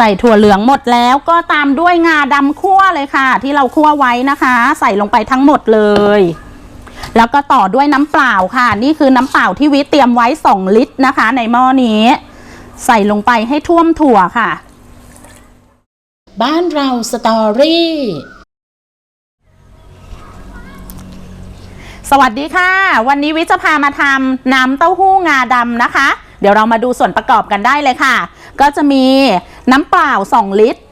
ใส่ถั่วเหลืองหมดแล้วก็ตามด้วยงาดำคั่วเลยค่ะ ที่เราคั่วไว้นะคะ ใส่ลงไปทั้งหมดเลย แล้วก็ต่อด้วยน้ำเปล่าค่ะ นี่คือน้ำเปล่าที่วิเตรียมไว้ 2 ลิตรนะคะ ในหม้อนี้ ใส่ลงไปให้ท่วมถั่วค่ะ บ้านเราสตอรี่สวัสดีค่ะ วันนี้วิจะพามาทำน้ำเต้าหู้งาดำนะคะ เดี๋ยวเรามาดูส่วนประกอบกันได้เลยค่ะ ก็จะมีน้ำเปล่า 2 ลิตร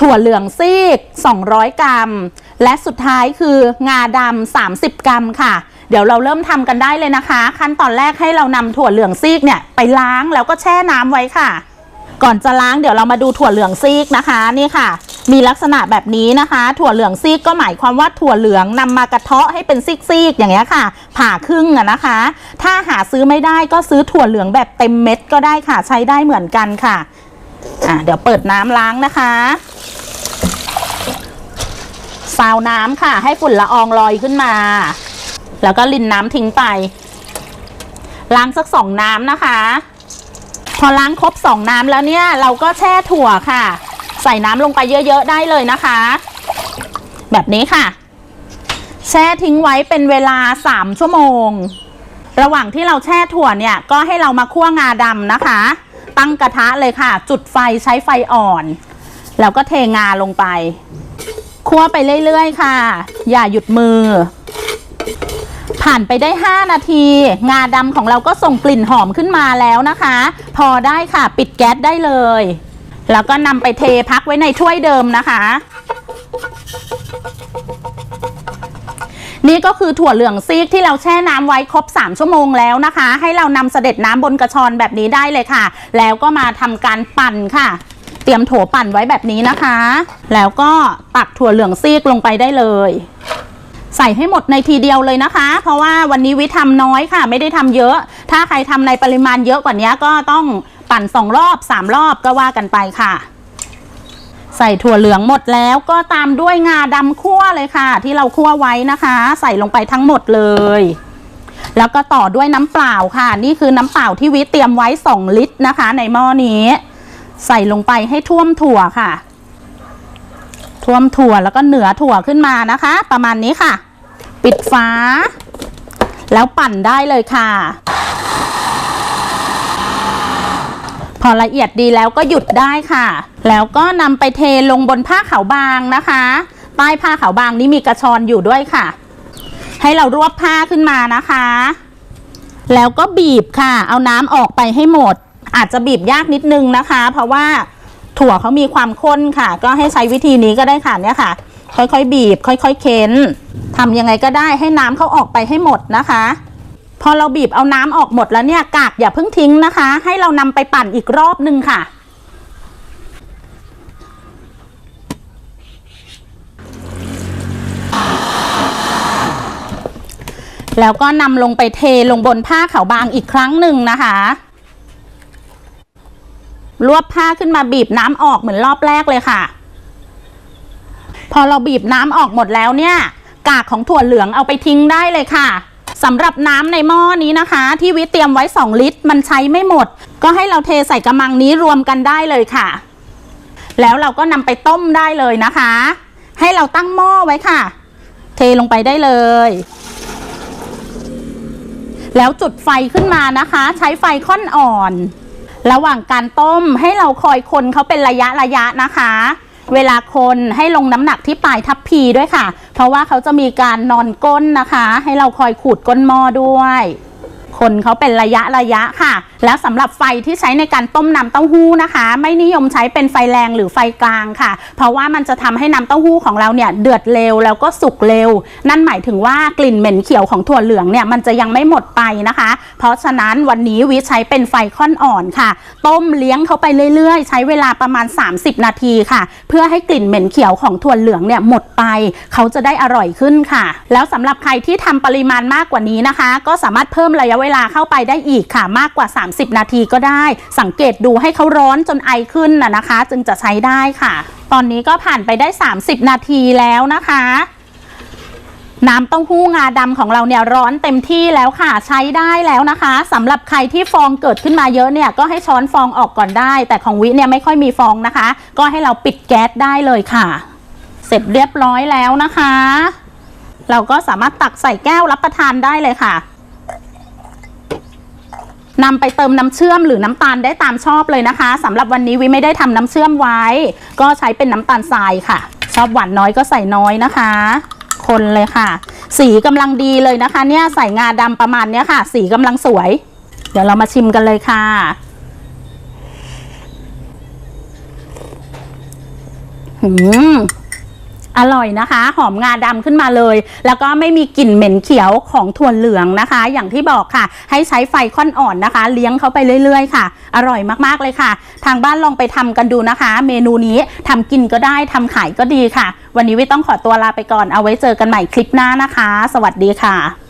ถั่วเหลืองซีก 200 กรัม และสุดท้ายคืองาดำ30 กรัมค่ะ เดี๋ยวเราเริ่มทำกันได้เลยนะคะ ขั้นตอนแรกให้เรานำถั่วเหลืองซีกเนี่ยไปล้างแล้วก็แช่น้ำไว้ค่ะ ก่อนจะล้างเดี๋ยวเรามาดูถั่วเหลืองซีกนะคะนี่ค่ะ มีลักษณะแบบนี้นะคะ ถั่วเหลืองซีกก็หมายความว่าถั่วเหลืองนำมากระเทาะให้เป็นซีกๆอย่างเงี้ยค่ะ ผ่าครึ่งอะนะคะ ถ้าหาซื้อไม่ได้ก็ซื้อถั่วเหลืองแบบเต็มเม็ดก็ได้ค่ะ ใช้ได้เหมือนกันค่ะอะ เดี๋ยวเปิดน้ำล้างนะคะซาวน้ำค่ะ ให้ฝุ่นละอองลอยขึ้นมา แล้วก็รินน้ำทิ้งไป ล้างสักสองน้ำนะคะ พอล้างครบสองน้ำแล้วเนี่ย เราก็แช่ถั่วค่ะ ใส่น้ำลงไปเยอะๆได้เลยนะคะ แบบนี้ค่ะ แช่ทิ้งไว้เป็นเวลา 3 ชั่วโมง ระหว่างที่เราแช่ถั่วเนี่ยก็ให้เรามาคั่วงาดำนะคะ ตั้งกระทะเลยค่ะ จุดไฟใช้ไฟอ่อน แล้วก็เทงาลงไป คั่วไปเรื่อยๆค่ะ อย่าหยุดมือ ผ่านไปได้ 5 นาที งาดำของเราก็ส่งกลิ่นหอมขึ้นมาแล้วนะคะ พอได้ค่ะ ปิดแก๊สได้เลย แล้วก็นำไปเทพักไว้ในถ้วยเดิมนะคะ นี่ก็คือถั่วเหลืองซีกที่เราแช่น้ำไว้ครบ 3 ชั่วโมงแล้วนะคะ ให้เรานำเสด็จน้ำบนกระชอนแบบนี้ได้เลยค่ะ แล้วก็มาทำการปั่นค่ะ เตรียมโถปั่นไว้แบบนี้นะคะ แล้วก็ตักถั่วเหลืองซีกลงไปได้เลยใส่ให้หมดในทีเดียวเลยนะคะ เพราะว่าวันนี้วิทำน้อยค่ะ ไม่ได้ทำเยอะ ถ้าใครทำในปริมาณเยอะกว่านี้ก็ต้อง ปั่นสองรอบสามรอบก็ว่ากันไปค่ะ ใส่ถั่วเหลืองหมดแล้วก็ตามด้วยงาดำคั่วเลยค่ะ ที่เราคั่วไว้นะคะ ใส่ลงไปทั้งหมดเลย แล้วก็ต่อด้วยน้ำเปล่าค่ะ นี่คือน้ำเปล่าที่วิเตรียมไว้ 2 ลิตรนะคะ ในหม้อนี้ ใส่ลงไปให้ท่วมถั่วค่ะ ท่วมถั่วแล้วก็เหนือถั่วขึ้นมานะคะ ประมาณนี้ค่ะ ปิดฝาแล้วปั่นได้เลยค่ะ พอละเอียดดีแล้วก็หยุดได้ค่ะ แล้วก็นำไปเทลงบนผ้าขาวบางนะคะใต้ผ้าขาวบางนี้มีกระชอนอยู่ด้วยค่ะ ให้เรารวบผ้าขึ้นมานะคะ แล้วก็บีบค่ะ เอาน้ำออกไปให้หมด อาจจะบีบยากนิดนึงนะคะ เพราะว่าถั่วเขามีความข้นค่ะ ก็ให้ใช้วิธีนี้ก็ได้ค่ะเนี่ยค่ะ ค่อยๆ บีบ ค่อย ๆ เค้นทำยังไงก็ได้ให้น้ำเขาออกไปให้หมดนะคะ พอเราบีบเอาน้ำออกหมดแล้วเนี่ยกากอย่าเพิ่งทิ้งนะคะ ให้เรานำไปปั่นอีกรอบนึงค่ะ แล้วก็นำลงไปเทลงบนผ้าขาวบางอีกครั้งหนึ่งนะคะรวบผ้าขึ้นมาบีบน้ำออกเหมือนรอบแรกเลยค่ะ พอเราบีบน้ำออกหมดแล้วเนี่ย กากของถั่วเหลืองเอาไปทิ้งได้เลยค่ะ สำหรับน้ำในหม้อนี้นะคะ ที่วิเตรียมไว้ 2 ลิตร มันใช้ไม่หมด ก็ให้เราเทใส่กระมังนี้รวมกันได้เลยค่ะ แล้วเราก็นำไปต้มได้เลยนะคะ ให้เราตั้งหม้อไว้ค่ะ เทลงไปได้เลย แล้วจุดไฟขึ้นมานะคะ ใช้ไฟค่อนอ่อน ระหว่างการต้มให้เราคอยคนเขาเป็นระยะระยะนะคะ เวลาคนให้ลงน้ำหนักที่ปลายทับพีด้วยค่ะ เพราะว่าเขาจะมีการนอนก้นนะคะ ให้เราคอยขูดก้นหม้อด้วย คนเขาเป็นระยะระยะค่ะ แล้วสำหรับไฟที่ใช้ในการต้มน้ำเต้าหู้นะคะ ไม่นิยมใช้เป็นไฟแรงหรือไฟกลางค่ะ เพราะว่ามันจะทำให้น้ำเต้าหู้ของเราเนี่ยเดือดเร็วแล้วก็สุกเร็ว นั่นหมายถึงว่ากลิ่นเหม็นเขียวของถั่วเหลืองเนี่ยมันจะยังไม่หมดไปนะคะ เพราะฉะนั้นวันนี้วิใช้เป็นไฟค่อนอ่อนค่ะ ต้มเลี้ยงเขาไปเรื่อยๆ ใช้เวลาประมาณ 30 นาทีค่ะ เพื่อให้กลิ่นเหม็นเขียวของถั่วเหลืองเนี่ยหมดไป เขาจะได้อร่อยขึ้นค่ะ แล้วสำหรับใครที่ทำปริมาณมากกว่านี้นะคะ ก็สามารถเพิ่มระยะเวลาเข้าไปได้อีกค่ะมากกว่า30 นาทีก็ได้ สังเกตดูให้เขาร้อนจนไอขึ้นนะนะคะ จึงจะใช้ได้ค่ะ ตอนนี้ก็ผ่านไปได้ 30 นาทีแล้วนะคะน้ำเต้าหู้งาดำของเราเนี่ยร้อนเต็มที่แล้วค่ะใช้ได้แล้วนะคะสำหรับใครที่ฟองเกิดขึ้นมาเยอะเนี่ยก็ให้ช้อนฟองออกก่อนได้ แต่ของวิเนี่ยไม่ค่อยมีฟองนะคะ ก็ให้เราปิดแก๊สได้เลยค่ะ เสร็จเรียบร้อยแล้วนะคะ เราก็สามารถตักใส่แก้วรับประทานได้เลยค่ะ นำไปเติมน้ำเชื่อมหรือน้ำตาลได้ตามชอบเลยนะคะสำหรับวันนี้วิไม่ได้ทำน้ำเชื่อมไว้ ก็ใช้เป็นน้ำตาลทรายค่ะ ชอบหวานน้อยก็ใส่น้อยนะคะ คนเลยค่ะ สีกำลังดีเลยนะคะ เนี่ยใส่งาดำประมาณเนี้ยค่ะ สีกำลังสวย เดี๋ยวเรามาชิมกันเลยค่ะหืม อร่อยนะคะ หอมงาดำขึ้นมาเลย แล้วก็ไม่มีกลิ่นเหม็นเขียวของถั่วเหลืองนะคะ อย่างที่บอกค่ะ ให้ใช้ไฟค่อนอ่อนนะคะ เลี้ยงเขาไปเรื่อยๆค่ะ อร่อยมากๆเลยค่ะ ทางบ้านลองไปทำกันดูนะคะ เมนูนี้ทำกินก็ได้ทำขายก็ดีค่ะ วันนี้วิต้องขอตัวลาไปก่อนเอาไว้เจอกันใหม่คลิปหน้านะคะ สวัสดีค่ะ